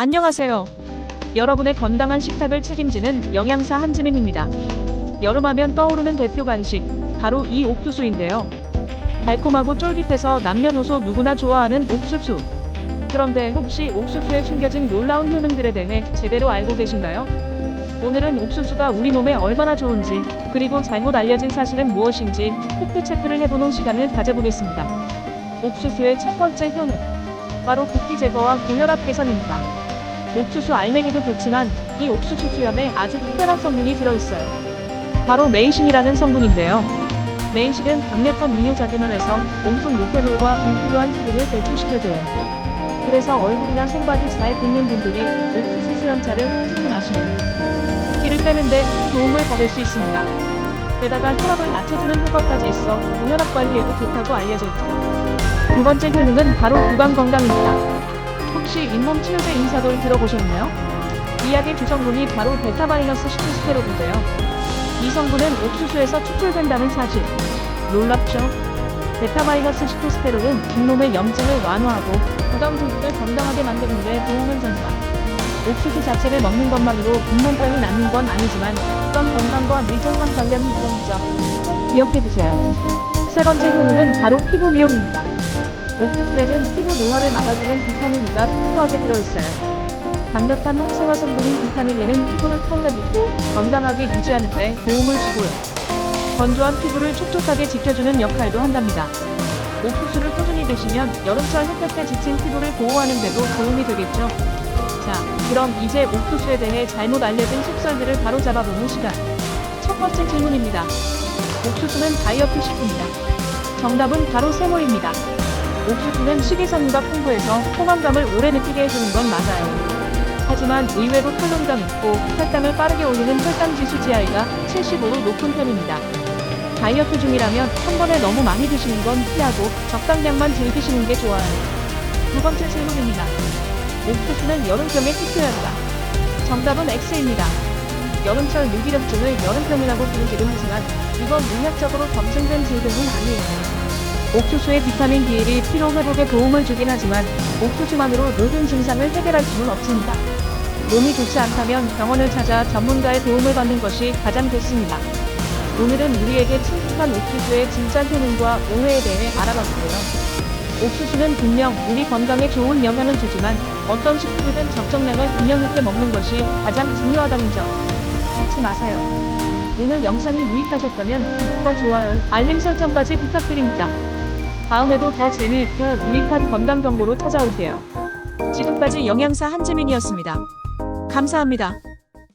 안녕하세요. 여러분의 건강한 식탁을 책임지는 영양사 한지민입니다. 여름하면 떠오르는 대표 간식, 바로 이 옥수수인데요. 달콤하고 쫄깃해서 남녀노소 누구나 좋아하는 옥수수. 그런데 혹시 옥수수에 숨겨진 놀라운 효능들에 대해 제대로 알고 계신가요? 오늘은 옥수수가 우리 몸에 얼마나 좋은지, 그리고 잘못 알려진 사실은 무엇인지 팩트 체크를 해보는 시간을 가져보겠습니다. 옥수수의 첫 번째 효능. 바로 붓기 제거와 고혈압 개선입니다. 옥수수 알맹이도 좋지만 이 옥수수 수염에 아주 특별한 성분이 들어있어요. 바로 메이신이라는 성분인데요. 메이신은 강력한 미뇨자균을 해서 온통 노폐물과 불필요한 기름을 배출시켜줘요. 그래서 얼굴이나 생바디 잘 붓는 분들이 옥수수 수염차를 꾸준히 마시면 기를 빼는데 도움을 받을 수 있습니다. 게다가 혈압을 낮춰주는 효과까지 있어 고혈압 관리에도 좋다고 알려져 있죠. 두 번째 효능은 바로 구강 건강입니다. 혹시 잇몸 치료제 인사돌 들어보셨나요? 이 약의 주성분이 바로 베타바이너스 시토스테로인데요. 이 성분은 옥수수에서 추출된다는 사실. 놀랍죠? 베타바이너스 시토스테롤은 잇몸의 염증을 완화하고 구강 부분을 건강하게 만드는 데 도움을 준다. 옥수수 자체를 먹는 것만으로 잇몸병이 낫는 건 아니지만 그런 건강과 밀접한 관련이 있죠. 기억해 두세요. 세 번째 효능은 바로 피부 미용입니다. 옥수수에는 피부 노화를 막아주는 비타민 E가 풍부하게 들어있어요. 강력한 항산화 성분인 비타민 E는 피부를 털내붙고 건강하게 유지하는 데 도움을 주고요. 건조한 피부를 촉촉하게 지켜주는 역할도 한답니다. 옥수수를 꾸준히 드시면 여름철 햇볕에 지친 피부를 보호하는 데도 도움이 되겠죠. 자, 그럼 이제 옥수수에 대해 잘못 알려진 속설들을 바로 잡아보는 시간. 첫 번째 질문입니다. 옥수수는 다이어트 식품이다. 정답은 바로 세모입니다. 옥수수는 식이섬유가 풍부해서 포만감을 오래 느끼게 해주는 건 맞아요. 하지만 의외로 칼로리가 높고 혈당을 빠르게 올리는 혈당 지수 GI가 75로 높은 편입니다. 다이어트 중이라면 한 번에 너무 많이 드시는 건 피하고 적당량만 즐기시는 게 좋아요. 두 번째 질문입니다. 옥수수는 여름병에 특효약이다. 정답은 X입니다. 여름철 무기력증을 여름병이라고 부르기도 하지만 이건 의학적으로 검증된 질병은 아니에요. 옥수수의 비타민 B1이 피로 회복에 도움을 주긴 하지만 옥수수만으로 모든 증상을 해결할 수는 없습니다. 몸이 좋지 않다면 병원을 찾아 전문가의 도움을 받는 것이 가장 좋습니다. 오늘은 우리에게 친숙한 옥수수의 진짜 효능과 오해에 대해 알아봤고요. 옥수수는 분명 우리 건강에 좋은 영향을 주지만 어떤 식품이든 적정량을 균형 있게 먹는 것이 가장 중요하다는 점 잊지 마세요. 오늘 영상이 유익하셨다면 구독과 좋아요, 알림 설정까지 부탁드립니다. 다음에도 더 재미있고 유익한 건강 정보로 찾아올게요. 지금까지 영양사 한지민이었습니다. 감사합니다.